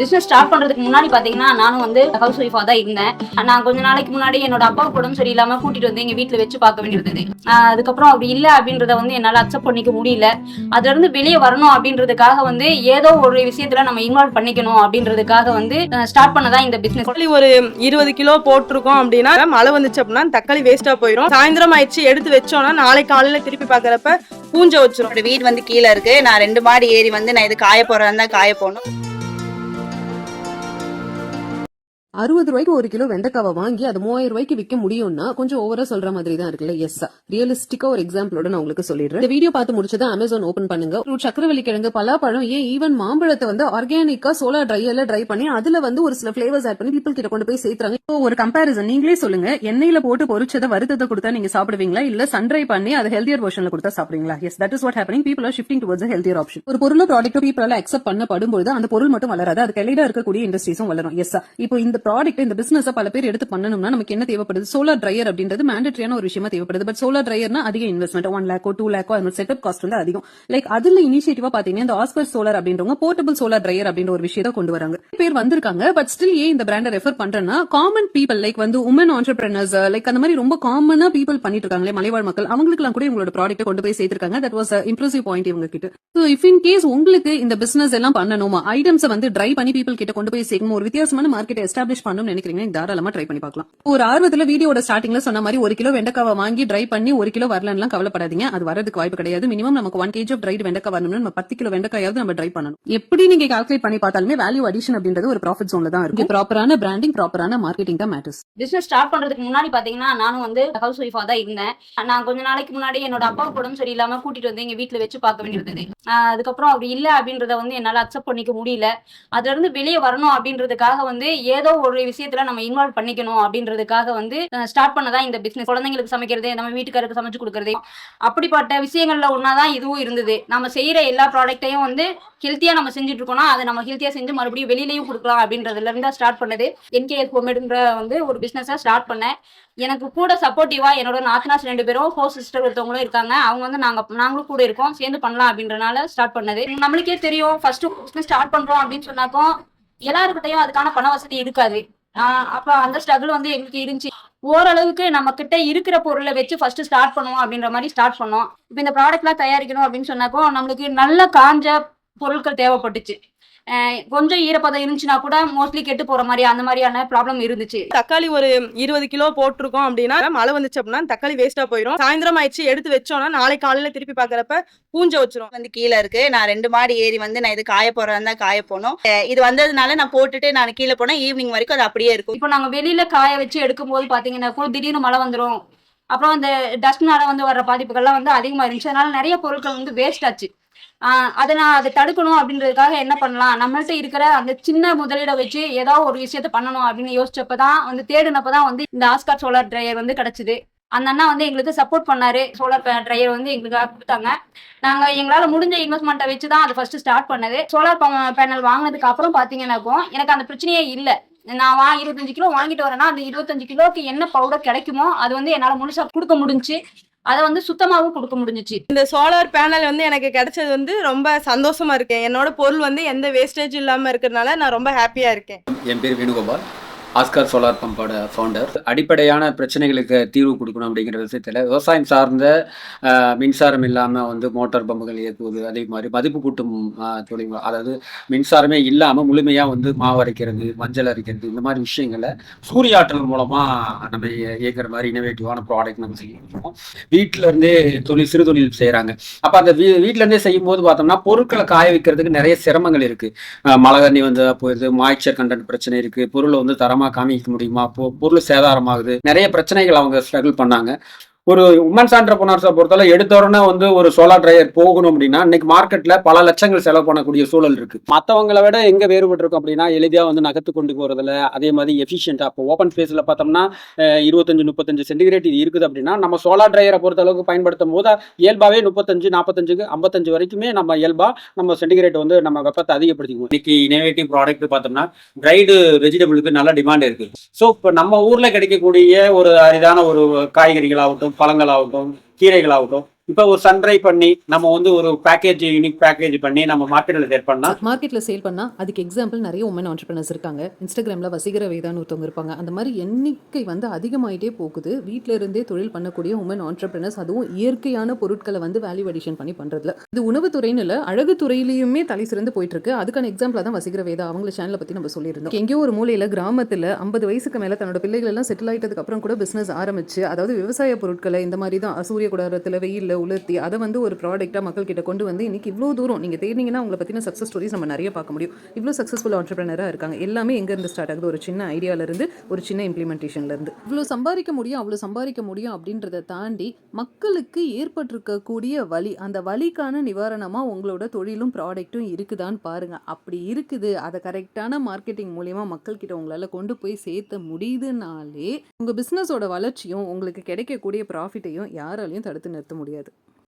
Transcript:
Business start பண்றதுக்கு முன்னாடி பாத்தீங்கன்னா நானும் வந்து ஹவுஸ் ஒய்ஃபா தான் இருந்தேன். நான் கொஞ்ச நாளைக்கு முன்னாடி என்னோட அப்பாவுக்கு உடம்பு சரியில்லாம கூட்டிட்டு வந்து எங்க வீட்டுல வச்சு பார்க்க வேண்டியிருந்தது அதுக்கப்புறம் அப்படி இல்ல அப்படின்றத வந்து என்னால அக்செப்ட் பண்ணிக்க முடியல. அதுல இருந்து வெளியே வரணும் அப்படின்றதுக்காக வந்து ஏதோ ஒரு விஷயத்துல நம்ம இன்வால்வ் பண்ணிக்கணும் அப்படின்றதுக்காக வந்து ஸ்டார்ட் பண்ணதான் இந்த பிசினஸ் தக்காளி ஒரு இருபது கிலோ போட்டிருக்கோம் அப்படின்னா மழை வந்துச்சு அப்படின்னா தக்காளி வேஸ்டா போயிடும் சாயந்தரம் ஆயிடுச்சு எடுத்து வச்சோம்னா நாளை காலையில திருப்பி பாக்குறப்ப பூஞ்சை வச்சிரும். வீடு வந்து கீழே இருக்கு. நான் ரெண்டு மாடி ஏறி வந்து நான் இது காய போறதா காய போகணும் அறுபது ரூபாய்க்கு ஒரு கிலோ வெண்டைக்காவை வாங்கி அது மூவாயிரம் ரூபாய்க்கு விற்க முடியும்னா கொஞ்சம் ஓவரா சொல்ற மாதிரி தான் இருக்குல்ல? எஸ் ரியலிஸ்டிக்கா ஒரு எக்ஸாம்பிளோட நான் உங்களுக்கு சொல்லிடுறேன். இந்த வீடியோ பார்த்து முடிச்சது அமேசான் ஓபன் பண்ணுங்க. ஒரு சக்கரவள்ளி கிழங்கு பலாப்பழம் ஏன் ஈவன் மாம்பழத்தை வந்து ஆர்கானிக்கா சோலார் ட்ரையர்ல ட்ரை பண்ணி அதுல வந்து ஒரு சில ஃபிளேவர்ஸ் ஆட் பண்ணி பீப்புள் கிட்ட கொண்டு போய் சேர்த்துறாங்க. இப்போ ஒரு கம்பேரிசன் நீங்களே சொல்லுங்க. எண்ணெயில போட்டு பொரிச்சதை வருத்தத்தை கொடுத்தா நீங்க சாப்பிடுவீங்களா? இல்ல சன்ட்ரை பண்ணி அது ஹெல்தியர் வெர்ஷன்ல கொடுத்தா சாப்பிடுவீங்களா? Yes that is what happening people are shifting towards healthier option ஒரு பொருளோ ப்ராடக்ட்டோ பீப்புளால அக்செப்ட் பண்ணப்படும் அந்த பொருள் மட்டும் வளராது. அது கையில இருக்கக்கூடிய இண்டஸ்ட்ரீஸும் வளரும். எஸ் இப்போ இந்த ப்ராடக்ட் இந்த பிசினஸ் பல பேர் எடுத்து பண்ணணும்னா நமக்கு என்ன தேவைப்படுது? சோலார் ட்ரையர் அப்படின்றது மேண்டட்ரியான ஒரு விஷயமா தேவைப்படுது. பட் சோலார் ட்ரையர்னா அதிக இன்வெஸ்ட்மெண்ட் ஒன் லேக்கோ டூ லேக்கோ அந்த செட்டப் காஸ்ட் வந்து அதிகம். லைக் அதுல இனிஷியேட்டிவா பாத்தீங்கன்னா இந்த ஆஸ்பர் சோலார் அப்படின்றவங்க போர்ட்டபிள் சோலார் ட்ரையர் அப்படின்ற ஒரு விஷயத்தை கொண்டு வராங்க. பேர் வந்திருக்காங்க பட் ஸ்டில் ஏன் இந்த பிராண்டை ரெஃபர் பண்றேன்னா காமன் பீப்பிள் லைக் வந்து உமன் ஆண்டர்பிரினர்ஸ் லைக் அந்த மாதிரி ரொம்ப காமனா பீப்பிள் பண்ணிட்டு இருக்காங்களே மலைவாழ் மக்கள் அவங்களுக்குலாம் கூட உங்களோட ப்ராடக்ட் கொண்டு போய் சேர்த்திருக்காங்க. தட் வாஸ் இம்ப்ரெசிவ் பாயிண்ட் இவங்க கிட்ட. ஸோ இஃப் இன் கேஸ் உங்களுக்கு இந்த பிசினஸ் எல்லாம் பண்ணணுமா ஐட்டம்ஸ் வந்து ட்ரை பண்ணி பீப்பிள் கிட்ட கொண்டு போய் சேர்க்கணும் ஒரு வித்தியாசமான மார்க்கெட் எஸ்டாப்ளிஷ் பண்ணணும்னு நினைக்கிறீங்க நீங்க தாராளமா ட்ரை பண்ணி பார்க்கலாம். ஒரு ஆர்வத்துல வீடியோட ஸ்டார்டிங்ல சொன்ன மாதிரி ஒரு கிலோ வெண்டைக்காவை வாங்கி ட்ரை பண்ணி ஒரு கிலோ வரலன்னா கவலைப்படாதீங்க. அது வரதுக்கு வாய்ப்பு கிடையாது. மினிமம் நமக்கு ஒன் கேஜி ஆஃப் ட்ரைட் வெண்டைக்காய் வரணும்னு நம்ம பத்து கிலோ வெண்டைக்காயாவது நம்ம ட்ரை பண்ணணும். எப்படி நீங்க கால்குலேட் பண்ணி பார்த்தாலுமே வேல்யூ அடிஷன் அப்படின்றது ஒரு ப்ராஃபிட் ஜோன்ல தான் இருக்கு ப்ராப்பரான பிராண்டிங் ப்ராப்பரான மார்க்கெட்டிங் தான் மேட்டர்ஸ் பிசினஸ் ஸ்டார்ட் பண்றதுக்கு முன்னாடி பாத்தீங்கன்னா நானும் வந்து ஹவுஸ் ஒய்ஃபா தான் இருந்தேன். நான் கொஞ்ச நாளைக்கு முன்னாடி என்னோட அப்பாவுக்கு உடம்பு சரியில்லாம கூட்டிட்டு வந்து எங்க வீட்டுல வச்சு பார்க்க வேண்டியிருந்தது. அதுக்கப்புறம் அப்படி இல்ல அப்படின்றத வந்து என்னால அக்செப்ட் பண்ணிக்க முடியல. அதுல இருந்து வெளியே வரணும் அப்படின்றதுக்காக வந்து ஏதோ ஒரு விஷயத்துல நம்ம இன்வால்வ் பண்ணிக்கணும் அப்படின்றதுக்காக வந்து ஸ்டார்ட் பண்ணதான் இந்த பிசினஸ் குழந்தைங்களுக்கு சமைக்கிறது நம்ம வீட்டுக்காரருக்கு சமைச்சு கொடுக்கறது. அப்படிப்பட்ட விஷயங்கள்ல ஒன்னாதான் இதுவும் இருந்தது. நம்ம செய்யற எல்லா ப்ராடக்ட்டையும் வந்து ஹெல்த்தியா நம்ம செஞ்சுட்டு இருக்கோம்னா அதை நம்ம ஹெல்த்தியா செஞ்சு மறுபடியும் வெளியிலயும் கொடுக்கலாம் அப்படின்றதுல இருந்து ஸ்டார்ட் பண்ணது. என்கேஎஸ் ஹோமேடுன்ற வந்து ஒரு பிசினஸா ஸ்டார்ட் பண்ணேன். எனக்கு கூட சப்போர்ட்டிவா என்னோட நாத்தனாஸ் ரெண்டு பேரும் ஹோ சிஸ்டர் ஒருத்தவங்களும் இருக்காங்க. அவங்க வந்து நாங்க நாங்களும் கூட இருக்கோம். சேர்ந்து பண்ணலாம் அப்படின்றனால ஸ்டார்ட் பண்ணது. நம்மளுக்கே தெரியும். ஃபர்ஸ்ட் பிசினஸ் ஸ்டார்ட் பண்றோம் அப்படின்னு சொன்னாக்கோ எல்லாருக்கிட்டையும் அதுக்கான பண வசதி இருக்காது. ஆஹ் அப்ப அந்த ஸ்ட்ரகிள் வந்து எங்களுக்கு இருந்துச்சு. ஓரளவுக்கு நம்ம கிட்ட இருக்கிற பொருளை வச்சு ஃபர்ஸ்ட் ஸ்டார்ட் பண்ணுவோம் அப்படின்ற மாதிரி ஸ்டார்ட் பண்ணோம். இப்போ இந்த ப்ராடக்ட்லாம் தயாரிக்கணும் அப்படின்னு சொன்னாக்கோ நம்மளுக்கு நல்ல காஞ்ச பொருட்கள் தேவைப்பட்டுச்சு. கொஞ்சம் ஈரப்பதம் இருந்துச்சுன்னா கூட மோஸ்ட்லி கெட்டு போற மாதிரி அந்த மாதிரியான ப்ராப்ளம் இருந்துச்சு. தக்காளி ஒரு இருபது கிலோ போட்டிருக்கோம் அப்படின்னா மழை வந்துச்சு அப்படின்னா தக்காளி வேஸ்டா போயிடும் சாயந்தரம் ஆயிடுச்சு எடுத்து வச்சோம்னா நாளை காலையில திருப்பி பாக்குறப்ப பூஞ்சை வச்சிரும். வந்து கீழே இருக்கு. நான் ரெண்டு மாடி ஏறி வந்து நான் இது காய போறதா இருந்தா காய அஹ் இது வந்ததுனால நான் போட்டுட்டு நான் கீழே போனா ஈவினிங் வரைக்கும் அது அப்படியே இருக்கும். இப்போ நாங்க வெளியில காய வச்சு எடுக்கும்போது பாத்தீங்கன்னா கூட திடீர்னு மழை வந்துரும். அப்புறம் இந்த டஸ்ட்னால வந்து வர்ற பாதிப்புகள்லாம் வந்து அதிகமா இருந்துச்சு. அதனால நிறைய பொருட்கள் வந்து வேஸ்ட் ஆச்சு. அதை நான் அதை தடுக்கணும் அப்படின்றதுக்காக என்ன பண்ணலாம்? நம்மள்ட்ட இருக்கிற அந்த சின்ன முதலீடை வச்சு ஏதோ ஒரு விஷயத்த பண்ணணும் அப்படின்னு யோசிச்சப்பதான் வந்து தேடினப்பதான் வந்து இந்த ஆஸ்கார் சோலார் ட்ரையர் வந்து கிடைச்சது. அந்த அண்ணா வந்து எங்களுக்கு சப்போர்ட் பண்ணாரு. சோலார் ட்ரையர் வந்து எங்களுக்காக கொடுத்தாங்க. நாங்க எங்களால முடிஞ்ச இன்வெஸ்ட்மெண்ட்டை வச்சு தான் அதை ஃபர்ஸ்ட் ஸ்டார்ட் பண்ணது. சோலார் பேனல் வாங்கினதுக்கு அப்புறம் பாத்தீங்கன்னாக்கும் எனக்கு அந்த பிரச்சனையே இல்லை. நான் வா இருபத்தஞ்சு கிலோ வாங்கிட்டு வரேன்னா அந்த இருபத்தஞ்சு கிலோக்கு என்ன பவுடர் கிடைக்குமோ அது வந்து என்னால முழுசா கொடுக்க முடிஞ்சு அதை வந்து சுத்தமாவும் கொடுக்க முடிஞ்சுச்சு. இந்த சோலார் பேனல் வந்து எனக்கு கிடைச்சது வந்து ரொம்ப சந்தோஷமா இருக்கேன். என்னோட பொருள் வந்து எந்த வேஸ்டேஜ் இல்லாம இருக்கிறதுனால நான் ரொம்ப ஹாப்பியா இருக்கேன். என் பேர் வேணுகோபால். ஆஸ்கார் சோலார் பம்போட ஃபவுண்டர் அடிப்படையான பிரச்சனைகளுக்கு தீர்வு கொடுக்கணும் அப்படிங்கிற விஷயத்தில் விவசாயம் சார்ந்த மின்சாரம் இல்லாமல் வந்து மோட்டார் பம்புகள் இயக்குவது அதே மாதிரி மதிப்பு கூட்டும் தொழில் அதாவது மின்சாரமே இல்லாமல் முழுமையாக வந்து மாவு அரைக்கிறது மஞ்சள் அரைக்கிறது இந்த மாதிரி விஷயங்களை சூரிய ஆற்றல் மூலமாக நம்ம இயக்கிற மாதிரி இனோவேட்டிவான ப்ராடக்ட் நம்ம செய்யணும் வீட்டிலருந்தே தொழில் சிறு தொழில் செய்கிறாங்க அப்போ அந்த வீ வீட்டில இருந்தே பார்த்தோம்னா பொருட்களை காய வைக்கிறதுக்கு நிறைய சிரமங்கள் இருக்குது மழை தண்ணி வந்து போயிடுது மாய்ச்சர் கண்டென்ட் பிரச்சனை இருக்குது பொருளை வந்து தரமா காமிக்க முடியுமா? பொருள் சேதாரமாகுது. நிறைய பிரச்சனைகள் அவங்க ஸ்ட்ரகிள் பண்ணாங்க. ஒரு உமன்ஸ் ஆண்டர்பனர்ஸை பொறுத்தவரை எடுத்த உடனே வந்து ஒரு சோலார் ட்ரையர் போகணும் அப்படின்னா இன்னைக்கு மார்க்கெட்ல பல லட்சங்கள் செலவு பண்ணக்கூடிய சூழல் இருக்கு. மற்றவங்களை விட எங்க வேறுபட்டிருக்கும் அப்படின்னா எளிதாக வந்து நகர்த்து கொண்டு போறதுல அதே மாதிரி எஃபிஷியன்டா இப்போ ஓப்பன் ஸ்பேஸ்ல பார்த்தோம்னா இருபத்தஞ்சு முப்பத்தஞ்சு சென்டிகிரேட் இது இருக்குது அப்படின்னா நம்ம சோலார் ட்ரையரை பொறுத்த அளவுக்கு பயன்படுத்தும் போது இயல்பாவே முப்பத்தஞ்சு நாற்பத்தஞ்சுக்கு ஐம்பத்தஞ்சு வரைக்குமே நம்ம இயல்பா நம்ம சென்டிகிரேட் வந்து நம்ம வெப்பத்தை அதிகப்படுத்திக்குவோம். இன்னைக்கு இனோவேட்டிவ் ப்ராடக்ட் பார்த்தோம்னா ட்ரைடு வெஜிடபிளுக்கு நல்ல டிமாண்ட் இருக்கு. ஸோ இப்போ நம்ம ஊர்ல கிடைக்கக்கூடிய ஒரு அரிதான ஒரு காய்கறிகளாகட்டும் பழங்களாகட்டும் கீரைகளாகட்டும் இப்போ ஒரு சன்ட்ரை பண்ணி நம்ம வந்து ஒரு பேக்கேஜ் யூனிக் பேக்கேஜ் பண்ணி நம்ம மார்க்கெட்டில் சேல் பண்ணால் மார்க்கெட்டில் சேல் பண்ணால் அதுக்கு எக்ஸாம்பிள் நிறைய உமன் ஆண்டர்பிரினர்ஸ் இருக்காங்க. இன்ஸ்டாகிராமில் வசீகர வேதான்னு ஒருத்தவங்க இருப்பாங்க. அந்த மாதிரி எண்ணிக்கை வந்து அதிகமாயிட்டே போகுது. வீட்டில் இருந்தே தொழில் பண்ணக்கூடிய உமன் ஆண்டர்பிரினர்ஸ் அதுவும் இயற்கையான பொருட்களை வந்து வேல்யூ அடிஷன் பண்ணி பண்ணுறதுல இது உணவுத்துறைன்னு இல்ல அழகு துறையிலையுமே தலை சிறந்து போயிட்டு இருக்கு அதுக்கான எக்ஸாம்பிளாக தான் வசீகர வேதா அவங்கள சேனலை பற்றி நம்ம சொல்லியிருந்தோம். எங்கேயோ ஒரு மூலையில் கிராமத்தில் ஐம்பது வயசுக்கு மேலே தன்னோட பிள்ளைகள் எல்லாம் செட்டில் ஆகிட்டதுக்கு அப்புறம் கூட பிஸ்னஸ் ஆரம்பிச்சு அதாவது விவசாய பொருட்களை இந்த மாதிரி தான் சூரிய குடாரத்தில் வெயிலில் உலர்த்தி அதை வந்து ஒரு ப்ராடக்ட்டாக மக்கள் கிட்ட கொண்டு வந்து இன்னைக்கு இவ்வளோ தூரம் நீங்கள் தேடினீங்கன்னா உங்களை பற்றின சக்ஸஸ் ஸ்டோரிஸ் நம்ம நிறைய பார்க்க முடியும். இவ்வளோ சக்ஸஸ்ஃபுல் ஆண்டர்பிரினராக இருக்காங்க. எல்லாமே எங்கேருந்து ஸ்டார்ட் ஆகுது? ஒரு சின்ன ஐடியாவிலேருந்து ஒரு சின்ன இம்ப்ளிமெண்டேஷன்லேருந்து இவ்வளோ சம்பாதிக்க முடியும் அவ்வளோ சம்பாதிக்க முடியும் அப்படின்றத தாண்டி மக்களுக்கு ஏற்பட்டிருக்கக்கூடிய வழி அந்த வழிக்கான நிவாரணமாக உங்களோட தொழிலும் ப்ராடக்ட்டும் இருக்குதான்னு பாருங்கள் அப்படி இருக்குது. அதை கரெக்டான மார்க்கெட்டிங் மூலயமா மக்கள்கிட்ட உங்களால் கொண்டு போய் சேர்த்த முடியுதுனாலே உங்கள் பிஸ்னஸோட வளர்ச்சியும் உங்களுக்கு கிடைக்கக்கூடிய ப்ராஃபிட்டையும் யாராலையும் தடுத்து நிறுத்த முடியாது.